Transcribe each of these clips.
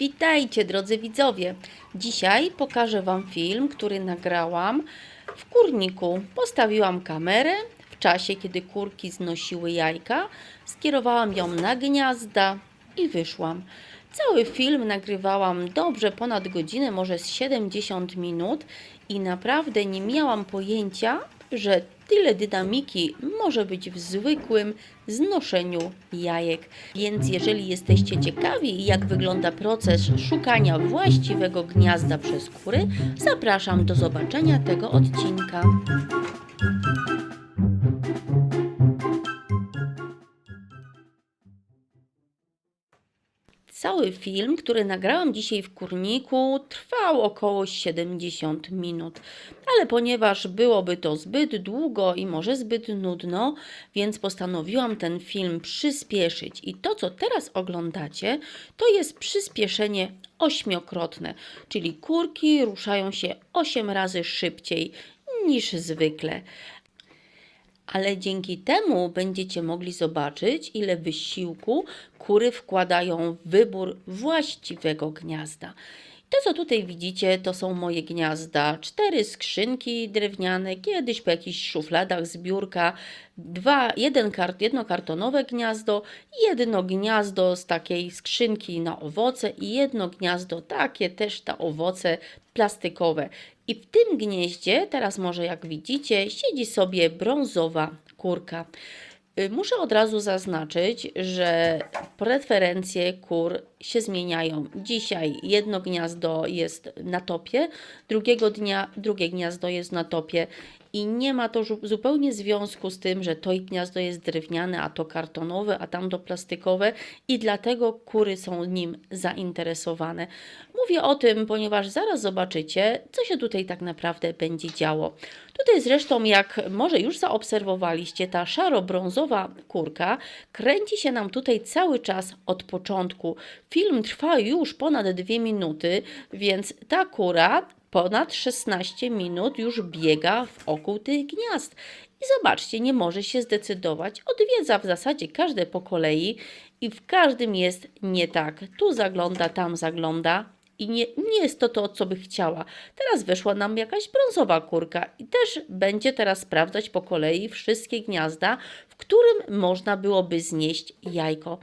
Witajcie drodzy widzowie. Dzisiaj pokażę Wam film, który nagrałam w kurniku. Postawiłam kamerę w czasie, kiedy kurki znosiły jajka, skierowałam ją na gniazda i wyszłam. Cały film nagrywałam dobrze ponad godzinę, może z 70 minut i naprawdę nie miałam pojęcia, że tyle dynamiki może być w zwykłym znoszeniu jajek. Więc jeżeli jesteście ciekawi, jak wygląda proces szukania właściwego gniazda przez kury, zapraszam do zobaczenia tego odcinka. Cały film, który nagrałam dzisiaj w kurniku, trwał około 70 minut, ale ponieważ byłoby to zbyt długo i może zbyt nudno, więc postanowiłam ten film przyspieszyć. I to, co teraz oglądacie, to jest przyspieszenie ośmiokrotne, czyli kurki ruszają się 8 razy szybciej niż zwykle ale dzięki temu będziecie mogli zobaczyć, ile wysiłku kury wkładają w wybór właściwego gniazda. To, co tutaj widzicie, to są moje gniazda. Cztery skrzynki drewniane, kiedyś po jakichś szufladach z biurka, dwa, jeden kart, jedno kartonowe gniazdo, jedno gniazdo z takiej skrzynki na owoce i jedno gniazdo takie też na owoce plastikowe. I w tym gnieździe, teraz może jak widzicie, siedzi sobie brązowa kurka. Y, Muszę od razu zaznaczyć, że preferencje kur się zmieniają. Dzisiaj jedno gniazdo jest na topie, drugiego dnia drugie gniazdo jest na topie i nie ma to zupełnie związku z tym, że to gniazdo jest drewniane, a to kartonowe, a tamto plastikowe i dlatego kury są nim zainteresowane. Mówię o tym, ponieważ zaraz zobaczycie, co się tutaj tak naprawdę będzie działo. Tutaj zresztą, jak może już zaobserwowaliście, ta szaro-brązowa kurka kręci się nam tutaj cały czas od początku. Film trwa już ponad dwie minuty, więc ta kura ponad 16 minut już biega wokół tych gniazd. I zobaczcie, nie może się zdecydować. Odwiedza w zasadzie każde po kolei i w każdym jest nie tak. Tu zagląda, tam zagląda i nie, nie jest to to, co by chciała. Teraz wyszła nam jakaś brązowa kurka i też będzie teraz sprawdzać po kolei wszystkie gniazda, w którym można byłoby znieść jajko.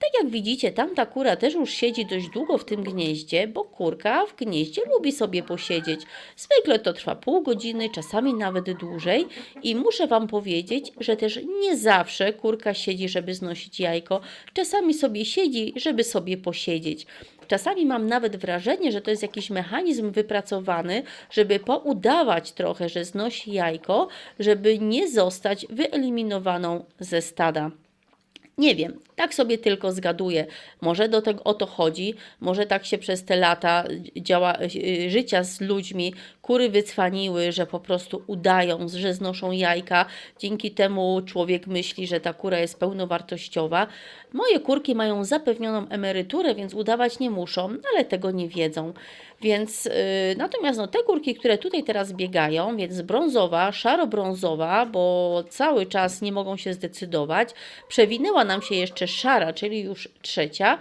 Tak jak widzicie, tamta kura też już siedzi dość długo w tym gnieździe, bo kurka w gnieździe lubi sobie posiedzieć. Zwykle to trwa pół godziny, czasami nawet dłużej i muszę Wam powiedzieć, że też nie zawsze kurka siedzi, żeby znosić jajko. Czasami sobie siedzi, żeby sobie posiedzieć. Czasami mam nawet wrażenie, że to jest jakiś mechanizm wypracowany, żeby poudawać trochę, że znosi jajko, żeby nie zostać wyeliminowaną ze stada. Nie wiem, tak sobie tylko zgaduję. Może do tego o to chodzi, może tak się przez te lata działa, y, życia z ludźmi kury wycwaniły, że po prostu udają, że znoszą jajka. Dzięki temu człowiek myśli, że ta kura jest pełnowartościowa. Moje kurki mają zapewnioną emeryturę, więc udawać nie muszą, ale tego nie wiedzą. Więc yy, natomiast no, te kurki, które tutaj teraz biegają, więc brązowa, szaro-brązowa, bo cały czas nie mogą się zdecydować. Przewinęła nam się jeszcze szara, czyli już trzecia.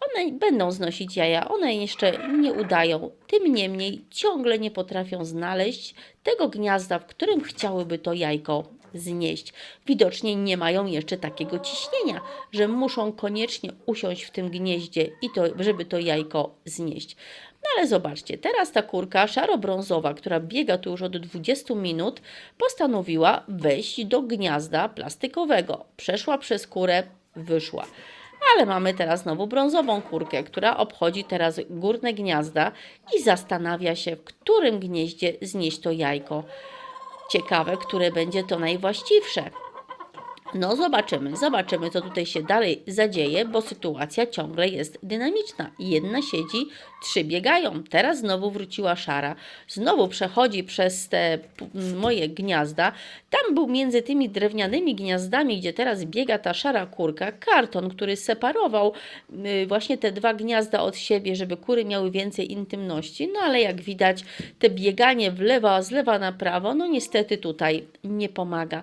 One będą znosić jaja, one jeszcze nie udają. Tym niemniej ciągle nie potrafią znaleźć tego gniazda, w którym chciałyby to jajko znieść. Widocznie nie mają jeszcze takiego ciśnienia, że muszą koniecznie usiąść w tym gnieździe i to, żeby to jajko znieść. No ale zobaczcie, teraz ta kurka szaro-brązowa, która biega tu już od 20 minut, postanowiła wejść do gniazda plastikowego. Przeszła przez kurę, wyszła. Ale mamy teraz znowu brązową kurkę, która obchodzi teraz górne gniazda i zastanawia się, w którym gnieździe znieść to jajko. Ciekawe, które będzie to najwłaściwsze. No, zobaczymy, zobaczymy, co tutaj się dalej zadzieje, bo sytuacja ciągle jest dynamiczna. Jedna siedzi, trzy biegają. Teraz znowu wróciła szara. Znowu przechodzi przez te p- moje gniazda. Tam był między tymi drewnianymi gniazdami, gdzie teraz biega ta szara kurka, karton, który separował y, właśnie te dwa gniazda od siebie, żeby kury miały więcej intymności. No ale jak widać, te bieganie w lewo, a z lewa na prawo, no niestety tutaj nie pomaga.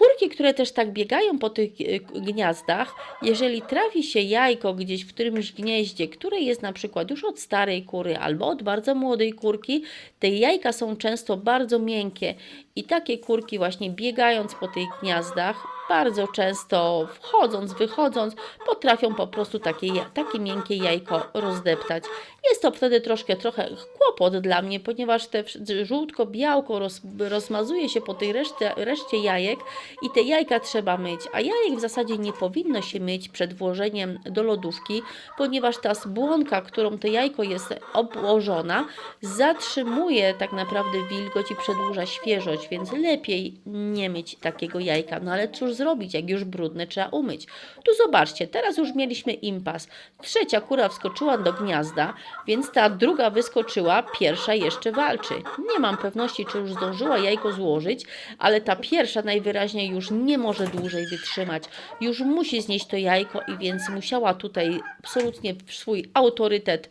Kurki, które też tak biegają po tych e, gniazdach, jeżeli trafi się jajko gdzieś w którymś gnieździe, które jest na przykład już od starej kury albo od bardzo młodej kurki, te jajka są często bardzo miękkie i takie kurki właśnie biegając po tych gniazdach, bardzo często wchodząc, wychodząc, potrafią po prostu takie, takie miękkie jajko rozdeptać. Jest to wtedy troszkę trochę kłopot dla mnie, ponieważ te żółtko, białko roz, rozmazuje się po tej reszcie, reszcie jajek i te jajka trzeba myć, a jajek w zasadzie nie powinno się myć przed włożeniem do lodówki, ponieważ ta błonka, którą to jajko jest obłożona, zatrzymuje tak naprawdę wilgoć i przedłuża świeżość, więc lepiej nie myć takiego jajka. No ale cóż zrobić, jak już brudne trzeba umyć. Tu zobaczcie, teraz już mieliśmy impas. Trzecia kura wskoczyła do gniazda, więc ta druga wyskoczyła, pierwsza jeszcze walczy. Nie mam pewności, czy już zdążyła jajko złożyć, ale ta pierwsza najwyraźniej już nie może dłużej wytrzymać. Już musi znieść to jajko i więc musiała tutaj absolutnie swój autorytet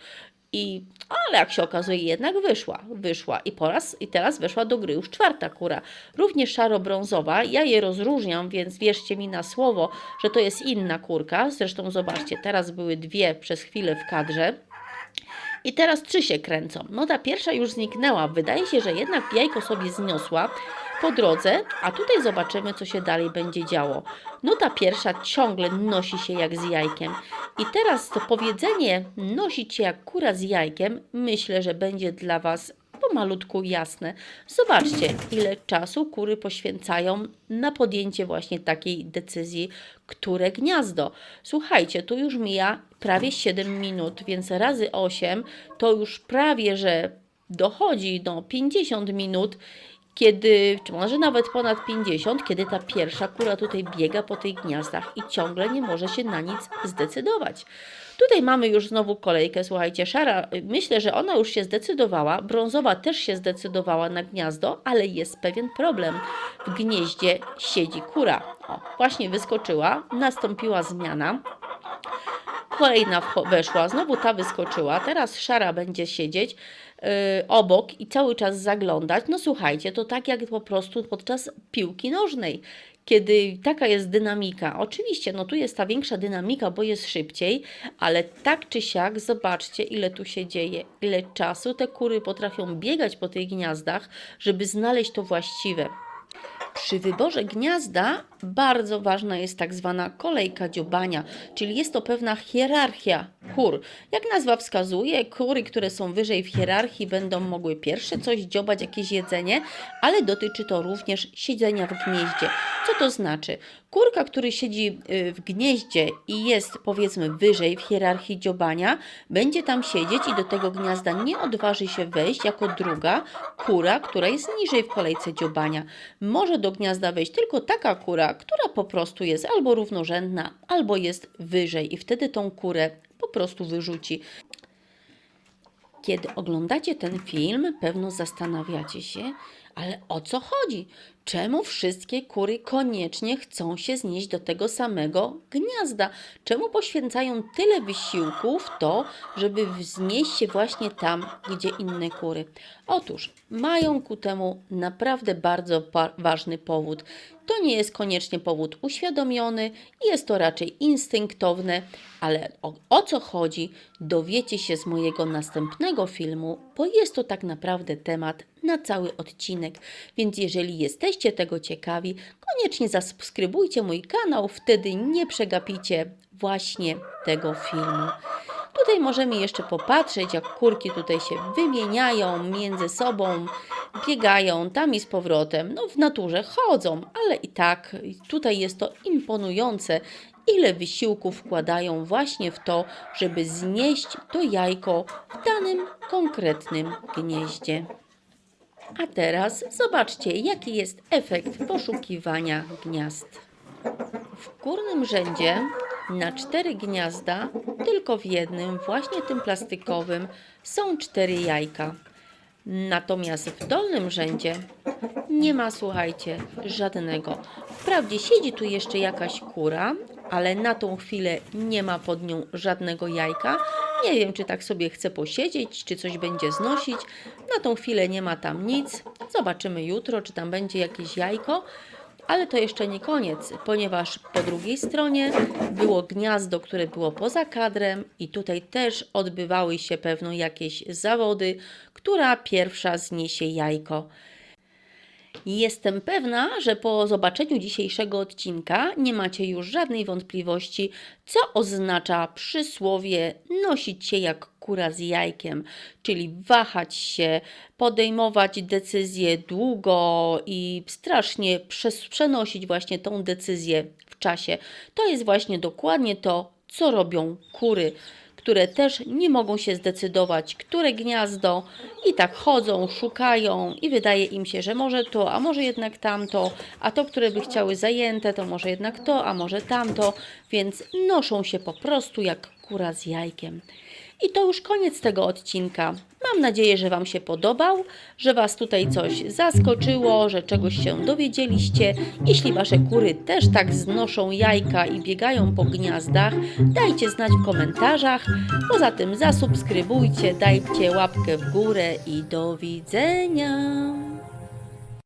i, ale jak się okazuje, jednak wyszła, wyszła i po raz, i teraz weszła do gry już czwarta kura, również szaro-brązowa. Ja je rozróżniam, więc wierzcie mi na słowo, że to jest inna kurka. Zresztą zobaczcie, teraz były dwie przez chwilę w kadrze. I teraz trzy się kręcą. No ta pierwsza już zniknęła. Wydaje się, że jednak jajko sobie zniosła po drodze, a tutaj zobaczymy, co się dalej będzie działo. No ta pierwsza ciągle nosi się jak z jajkiem. I teraz to powiedzenie nosić się jak kura z jajkiem, myślę, że będzie dla Was pomalutku jasne. Zobaczcie, ile czasu kury poświęcają na podjęcie właśnie takiej decyzji, które gniazdo. Słuchajcie, tu już mija prawie 7 minut, więc razy 8 to już prawie, że dochodzi do 50 minut, kiedy, czy może nawet ponad 50, kiedy ta pierwsza kura tutaj biega po tych gniazdach i ciągle nie może się na nic zdecydować. Tutaj mamy już znowu kolejkę, słuchajcie, szara, myślę, że ona już się zdecydowała, brązowa też się zdecydowała na gniazdo, ale jest pewien problem. W gnieździe siedzi kura. O, właśnie wyskoczyła, nastąpiła zmiana. Kolejna weszła, znowu ta wyskoczyła, teraz szara będzie siedzieć yy, obok i cały czas zaglądać. No słuchajcie, to tak jak po prostu podczas piłki nożnej. Kiedy taka jest dynamika, oczywiście, no tu jest ta większa dynamika, bo jest szybciej, ale tak czy siak, zobaczcie, ile tu się dzieje, ile czasu te kury potrafią biegać po tych gniazdach, żeby znaleźć to właściwe. Przy wyborze gniazda bardzo ważna jest tak zwana kolejka dziobania, czyli jest to pewna hierarchia kur. Jak nazwa wskazuje, kury, które są wyżej w hierarchii, będą mogły pierwsze coś dziobać, jakieś jedzenie, ale dotyczy to również siedzenia w gnieździe. Co to znaczy? Kurka, który siedzi y, w gnieździe i jest powiedzmy wyżej w hierarchii dziobania, będzie tam siedzieć i do tego gniazda nie odważy się wejść jako druga kura, która jest niżej w kolejce dziobania. Może do gniazda wejść tylko taka kura, która po prostu jest albo równorzędna, albo jest wyżej i wtedy tą kurę po prostu wyrzuci. Kiedy oglądacie ten film, pewno zastanawiacie się, ale o co chodzi? Czemu wszystkie kury koniecznie chcą się znieść do tego samego gniazda? Czemu poświęcają tyle wysiłku w to, żeby wznieść się właśnie tam, gdzie inne kury? Otóż mają ku temu naprawdę bardzo ważny powód. To nie jest koniecznie powód uświadomiony, jest to raczej instynktowne, ale o, o co chodzi, dowiecie się z mojego następnego filmu, bo jest to tak naprawdę temat na cały odcinek. Więc jeżeli jesteście tego ciekawi, koniecznie zasubskrybujcie mój kanał, wtedy nie przegapicie właśnie tego filmu. Tutaj możemy jeszcze popatrzeć, jak kurki tutaj się wymieniają między sobą, biegają tam i z powrotem. No w naturze chodzą, ale i tak tutaj jest to imponujące, ile wysiłku wkładają właśnie w to, żeby znieść to jajko w danym konkretnym gnieździe. A teraz zobaczcie, jaki jest efekt poszukiwania gniazd. W górnym rzędzie na cztery gniazda, tylko w jednym, właśnie tym plastikowym, są cztery jajka. Natomiast w dolnym rzędzie nie ma, słuchajcie, żadnego. Wprawdzie siedzi tu jeszcze jakaś kura, ale na tą chwilę nie ma pod nią żadnego jajka. Nie wiem, czy tak sobie chce posiedzieć, czy coś będzie znosić. Na tą chwilę nie ma tam nic. Zobaczymy jutro, czy tam będzie jakieś jajko. Ale to jeszcze nie koniec, ponieważ po drugiej stronie było gniazdo, które było poza kadrem i tutaj też odbywały się pewno jakieś zawody, która pierwsza zniesie jajko. Jestem pewna, że po zobaczeniu dzisiejszego odcinka nie macie już żadnej wątpliwości, co oznacza przysłowie nosić się jak kura z jajkiem, czyli wahać się, podejmować decyzje długo i strasznie przenosić właśnie tą decyzję w czasie. To jest właśnie dokładnie to, co robią kury które też nie mogą się zdecydować, które gniazdo i tak chodzą, szukają i wydaje im się, że może to, a może jednak tamto, a to, które by chciały zajęte, to może jednak to, a może tamto, więc noszą się po prostu jak kura z jajkiem. I to już koniec tego odcinka. Mam nadzieję, że Wam się podobał, że Was tutaj coś zaskoczyło, że czegoś się dowiedzieliście. Jeśli Wasze kury też tak znoszą jajka i biegają po gniazdach, dajcie znać w komentarzach. Poza tym zasubskrybujcie, dajcie łapkę w górę i do widzenia.